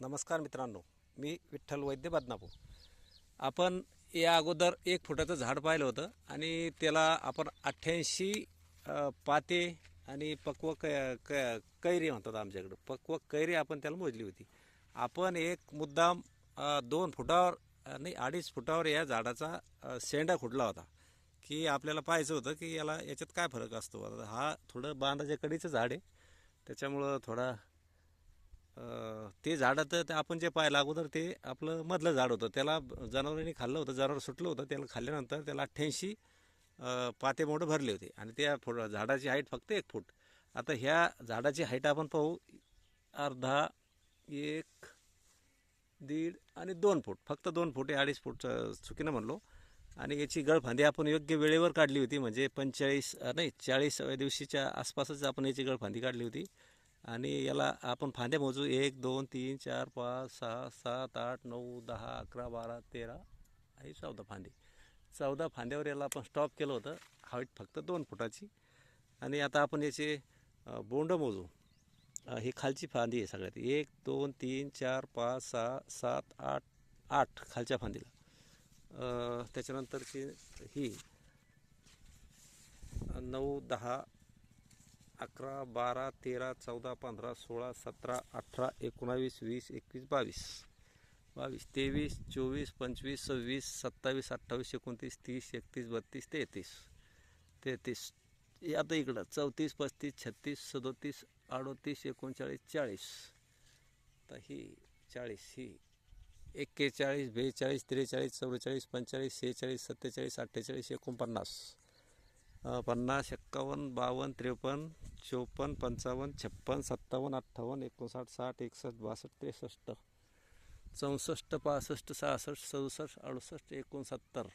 नमस्कार मित्रांनो मी विठ्ठल वैद्य बदनापूर. आपण या अगोदर एक फुटाचं झाड पाहिलं होतं आणि त्याला आपण अठ्ठ्याऐंशी पाते आणि पक्व क क कैरी म्हणतात आमच्याकडं. पक्व कैरी आपण त्याला मोजली होती. आपण एक मुद्दाम दोन फुटावर नाही अडीच फुटावर या झाडाचा शेंडा खुडला होता. की आपल्याला पाहायचं होतं की याला याच्यात काय फरक असतो. हा थोडं बांधाच्या कडीचं झाड आहे. त्याच्यामुळं थोडा ते झाडं तर ते आपण जे पाहिलं अगोदर ते आपलं मधलं झाड होतं. त्याला जनावरांनी खाल्लं होतं जनावर सुटलं होतं. त्याला खाल्ल्यानंतर त्याला अठ्ठ्याऐंशी पाते मोठं भरले होते. आणि त्या फुट झाडाची हाईट फक्त एक फूट. आता ह्या झाडाची हाईट आपण पाहू अर्धा एक दीड आणि दोन फूट. फक्त दोन फूट आहे अडीच फूट चुकीनं म्हणलो. आणि याची गळफांदी आपण योग्य वेळेवर काढली होती. म्हणजे पंचेचाळीस नाही चाळीसव्या दिवशीच्या आसपासच आपण याची गळफांदी काढली होती. आणि याला आपण फांद्या मोजू. एक दोन तीन चार पाच सहा सात आठ नऊ दहा अकरा बारा तेरा आणि चौदा फांदी. चौदा फांद्यावर याला आपण स्टॉप केलं होतं. हाईट फक्त दोन फुटाची. आणि आता आपण याचे बोंड मोजू. ही खालची फांदी आहे सगळ्यात. एक दोन तीन चार पाच सहा सात आठ आठ खालच्या फांदीला. त्याच्यानंतरची ही नऊ दहा अकरा बारा तेरा चौदा पंधरा सोळा सतरा अठरा एकोणावीस वीस एकवीस बावीस. बावीस तेवीस चोवीस पंचवीस सव्वीस सत्तावीस अठ्ठावीस एकोणतीस तीस एकतीस बत्तीस तेहतीस. तेहतीस. आता इकडं. चौतीस पस्तीस छत्तीस सदोतीस अडोतीस एकोणचाळीस चाळीस. तर ही चाळीस ही एक्केचाळीस बेचाळीस त्रेचाळीस चव्वेचाळीस पंचेचाळीस सेहेचाळीस सत्तेचाळीस अठ्ठेचाळीस एकोणपन्नास. पन्नास एक्कावन्न बावन्न त्रेपन्न चोपन्न पंचावन्न छप्पन सत्तावन्न अठ्ठावन्न एकोणसाठ साठ एकसष्ट बासष्ट त्रेसष्ट चौसष्ट पासष्ट सहासष्ट सदुसष्ट अडुसष्ट एकोणसत्तर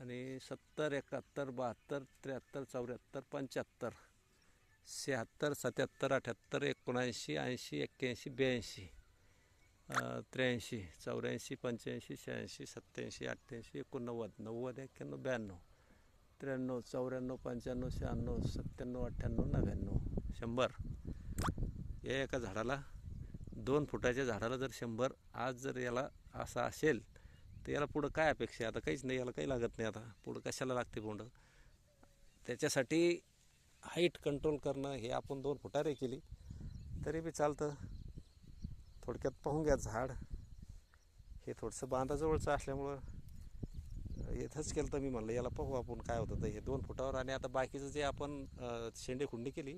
आणि सत्तर एकाहत्तर बहात्तर त्र्याहत्तर चौऱ्याहत्तर पंच्याहत्तर शहात्तर सत्याहत्तर अठ्याहत्तर एकोणऐंशी ऐंशी एक्क्याऐंशी ब्याऐंशी त्र्याऐंशी चौऱ्याऐंशी पंच्याऐंशी शहाऐंशी सत्त्याऐंशी अठ्ठ्याऐंशी एकोणनव्वद नव्वद एक्क्याण्णव ब्याण्णव. त्र्याण्णव चौऱ्याण्णव पंच्याण्णव शहाण्णव सत्त्याण्णव अठ्ठ्याण्णव नव्याण्णव. शंभर. या एका झाडाला दोन फुटाच्या झाडाला जर शंभर आज जर याला असा असेल तर याला पुढं काय अपेक्षा आहे? आता काहीच नाही याला काही लागत नाही आता. पुढं कशाला लागते बोंड? त्याच्यासाठी हाईट कंट्रोल करणं हे आपण दोन फुटारे केली तरी बी चालतं. थोडक्यात पाहून घ्या झाड. हे थोडंसं बांधाजवळचं असल्यामुळं इथंच केलं तर मी म्हणलं याला पाहू आपण काय होतं तर हे दोन फुटावर आणि आता बाकीचं जे आपण शेंडे खुंडी केली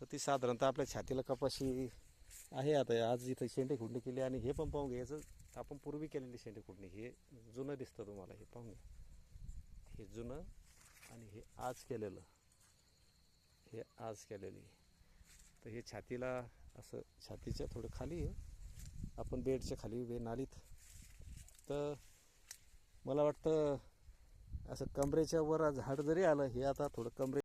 तर ती साधारणतः आपल्या छातीला कपाशी आहे आता. आज इथं शेंडे खुंडी केली आणि हे पण पाहून घ्यायचं आपण पूर्वी केलेली शेंडे खुंडी हे जुनं दिसतं तुम्हाला हे पाहून घ्या. हे जुनं आणि हे आज केलेलं हे आज केलेली. तर हे छातीला असं छातीच्या थोडं खाली आहे. आपण बेडच्या खाली बे नालीत. तर मला वाटतं असं कमरेच्या वर झाड जरी आलं हे आता थोडं कमरे